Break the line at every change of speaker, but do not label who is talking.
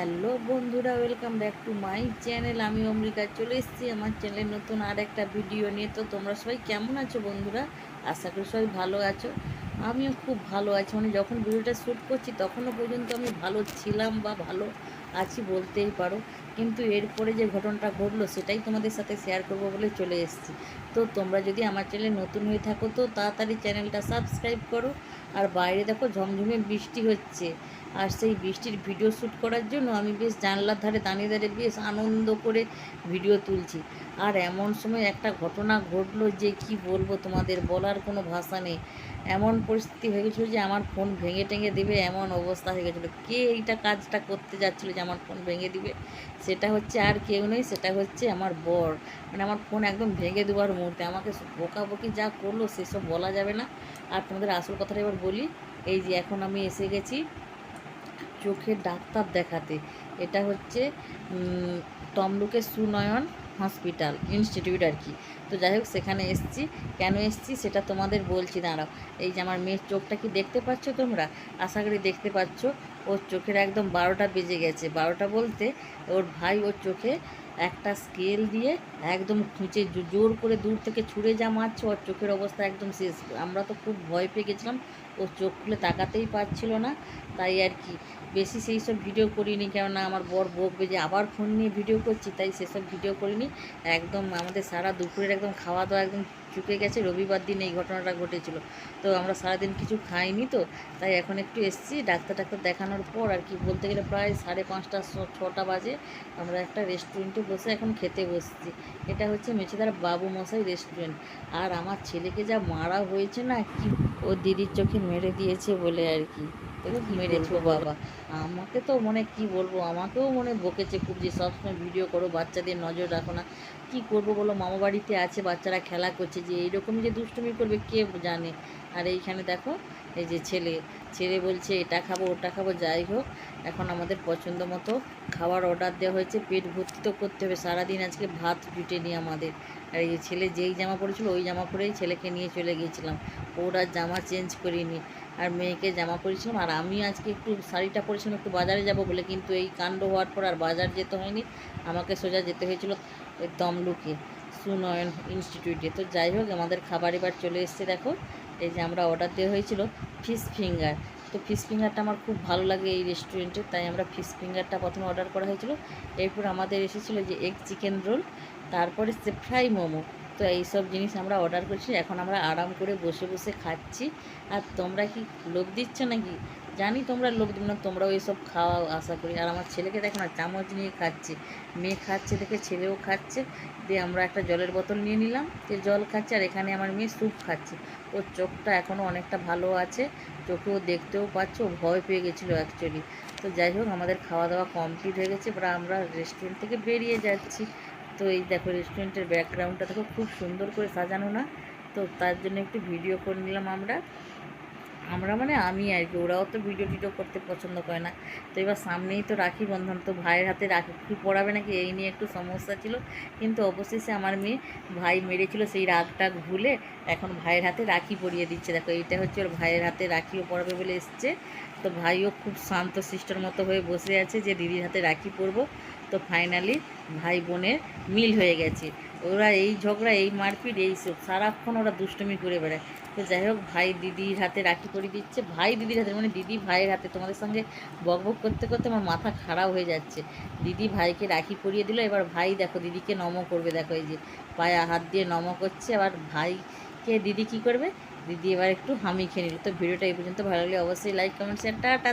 Hello বন্ধুরা welcome back to my channel আমি অমৃকা চলে এসেছি আমার চ্যানেলে নতুন আর একটা ভিডিও নিয়ে। তো তোমরা সবাই কেমন আছো বন্ধুরা? আশা করি সবাই ভালো আছো। আমিও খুব ভালো আছি। মানে যখন ভিডিওটা শ্যুট করছি, তখনও পর্যন্ত আমি ভালো ছিলাম বা ভালো আছি বলতেই পারো। কিন্তু এরপরে যে ঘটনাটা ঘটলো সেটাই তোমাদের সাথে শেয়ার করব বলে চলে এসেছি। তো তোমরা যদি আমার চ্যানেলে নতুন হয়ে থাকো তো তাড়াতাড়ি চ্যানেলটা সাবস্ক্রাইব করো। আর বাইরে দেখো ঝমঝমে বৃষ্টি হচ্ছে। আর সেই বৃষ্টির ভিডিও শ্যুট করার জন্য আমি বেশ জানলার ধারে দাঁড়িয়ে দাঁড়িয়ে বেশ আনন্দ করে ভিডিও তুলছি। আর এমন সময় একটা ঘটনা ঘটলো যে কি বলব তোমাদের বলার কোনো ভাষা নেই। এমন পরিস্থিতি হয়ে গেছিল যে আমার ফোন ভেঙে টেঙে দেবে, এমন অবস্থা হয়ে গেছিল। কে এইটা কাজটা করতে যাচ্ছিল যে আমার ফোন ভেঙে দিবে? সেটা হচ্ছে আর কেউ নেই, সেটা হচ্ছে আমার বর। মানে আমার ফোন একদম ভেঙে দেওয়ার মুহূর্তে আমাকে বকাবকি যা করল সেসব বলা যাবে না। আর তোমাদের আসল কথাটা এবার বলি, এই যে এখন আমি এসে গেছি চোখের ডাক্তার দেখাতে। এটা হচ্ছে তমলুকের সুনয়ন হসপিটাল ইনস্টিটিউট আর কি। তো যাই হোক, সেখানে এসছি। কেন এসছি সেটা তোমাদের বলছি, দাঁড়াও। এই যে আমার মেয়ের চোখটা কি দেখতে পাচ্ছ তোমরা? আশা করি দেখতে পাচ্ছ। ওর চোখের একদম বারোটা বেজে গেছে। বারোটা বলতে ওর ভাই ওর চোখে একটা স্কেল দিয়ে একদম খুঁচে জোর করে দূর থেকে ছুঁড়ে যা মারছে, ওর চোখের অবস্থা একদম শেষ। আমরা তো খুব ভয় পেয়ে গেছিলাম ও চোখ খুলে তাকাতেই পারছিল না। তাই আর কি, বেশি সেই সব ভিডিও করিনি, কেননা আমার বর বকবে যে আবার ফোন নিয়ে ভিডিও করছি, তাই সেসব ভিডিও করিনি। একদম আমাদের সারা দুপুরের একদম খাওয়া দাওয়া একদম চুকে গেছে, রবিবার দিন এই ঘটনাটা ঘটেছিল। তো আমরা সারাদিন কিছু খাইনি তো, তাই এখন একটু এসছি, ডাক্তার ডাক্তার দেখানোর পর আর কি বলতে গেলে প্রায় সাড়ে পাঁচটা ছটা বাজে আমরা একটা রেস্টুরেন্টে বসে এখন খেতে বসছি। এটা হচ্ছে মেছেদার বাবু মশাই রেস্টুরেন্ট। আর আমার ছেলেকে যা মারা হয়েছে না, কি ও দিদির চোখে মেরে দিয়েছে বলে আর কি। মেরেছো বাবা। আমাকে তো মনে কি বলব, আমাকেও মনে বকেছে খুব যে সবসময় ভিডিও করো, বাচ্চাদের নজর রাখো না। কি করব বলো, মামা বাড়িতে আছে, বাচ্চারা খেলা করছে যে এইরকম যে দুষ্টুমি করবে, কে জানে? আর এইখানে দেখো, এই যে ছেলে ছেলে বলছে, এটা খাব, ওটা খাব, যাই হোক, এখন আমাদের পছন্দ মতো খাবার অর্ডার দেওয়া হয়েছে, পেট ভর্তি তো করতে হবে, সারাদিন আজকে ভাত জুটেনি আমাদের। আর এই ছেলে যেই জামা পরেছিল, ওই জামা পরেই ছেলেকে নিয়ে চলে গিয়েছিলাম। ওর আর জামা চেঞ্জ করিনি। আর মেয়েকে জামা পরেছিলাম আর আমি আজকে একটু শাড়িটা পরেছিলাম একটু বাজারে যাব বলে কিন্তু এই কাণ্ড হওয়ার পর আর বাজার যেতে হয়নি। আমাকে সোজা যেতে হয়েছিল ওই তমলুকে, সুনয়ন ইনস্টিটিউটে। তো যাই হোক, আমাদের খাবার এবার চলে এসছে দেখো। এই যে আমরা অর্ডার দেওয়া হয়েছিল ফিশ ফিঙ্গার তো ফিশ ফিঙ্গারটা আমার খুব ভালো লাগে এই রেস্টুরেন্টে তাই আমরা ফিশ ফিঙ্গারটা প্রথমে অর্ডার করা হয়েছিল। এরপর আমাদের এসেছিল যে এগ চিকেন রোল তারপরে সে ফ্রাই মোমো। তো এইসব জিনিস আমরা অর্ডার করছি, এখন আমরা আরাম করে বসে বসে খাচ্ছি। আর তোমরা কি লোভ দিচ্ছ নাকি? জানি তোমরা লোভ দিবে না, তোমরাও এইসব খাওয়া আশা করি। আর আমার ছেলেকে দেখো না, চামচ নিয়ে খাচ্ছে। মেয়ে খাচ্ছে দেখে ছেলেও খাচ্ছে। দিয়ে আমরা একটা জলের বোতল নিয়ে নিলাম যে জল খাচ্ছে। আর এখানে আমার মেয়ে স্যুপ খাচ্ছে। ওর চোখটা এখনও অনেকটা ভালো আছে, চোখেও দেখতেও পাচ্ছ ভয় পেয়ে গেছিল অ্যাকচুয়ালি তো যাই হোক, আমাদের খাওয়া দাওয়া কমপ্লিট হয়ে গেছে। এবার আমরা রেস্টুরেন্ট থেকে বেরিয়ে যাচ্ছি। তো এই দেখো রেস্টুরেন্টের ব্যাকগ্রাউন্ডটা দেখো খুব সুন্দর করে সাজানো না? তো তার জন্য একটু ভিডিও করে নিলাম আমরা। আমরা মানে আমি আর কি, ওরাও তো ভিডিও টিডিও করতে পছন্দ করে না। তো এবার সামনেই তো রাখি বন্ধন, তো ভাইয়ের হাতে রাখি। কি পড়াবে নাকি? এই নিয়ে একটু সমস্যা ছিল। কিন্তু অবশেষে আমার মেয়ে ভাই মেরেছিল সেই রাগটা ভুলে এখন ভাইয়ের হাতে রাখি পরিয়ে দিচ্ছে। দেখো, এইটা হচ্ছে ওর ভাইয়ের হাতে রাখিও পড়াবে বলে এসছে। তো ভাইও খুব শান্ত, শিষ্টর মতো হয়ে বসে আছে যে, দিদির হাতে রাখি পরবো। ফাইনালি ভাই বোনের মিল হয়ে গেছে। ওরা এই ঝগড়া, এই মারপিট, এই সব সারাক্ষণ ওরা দুষ্টুমি করে বেড়ায়। তো যাই হোক, ভাই দিদির হাতে রাখি পরিয়ে দিচ্ছে। ভাই দিদির হাতে মানে দিদি ভাইয়ের হাতে তোমাদের সঙ্গে বক বক করতে করতে আমার মাথা খারাপ হয়ে যাচ্ছে। দিদি ভাইকে রাখি পরিয়ে দিল। এবার ভাই দেখো দিদিকে নম করবে। দেখো এই যে পায়ে হাত দিয়ে নম করছে। আবার ভাইকে দিদি কি করবে? দিদি এবার একটু হামি খেয়ে নিল তো ভিডিওটা এই পর্যন্ত। ভালো লাগলে অবশ্যই লাইক কমেন্ট শেয়ার টাটা।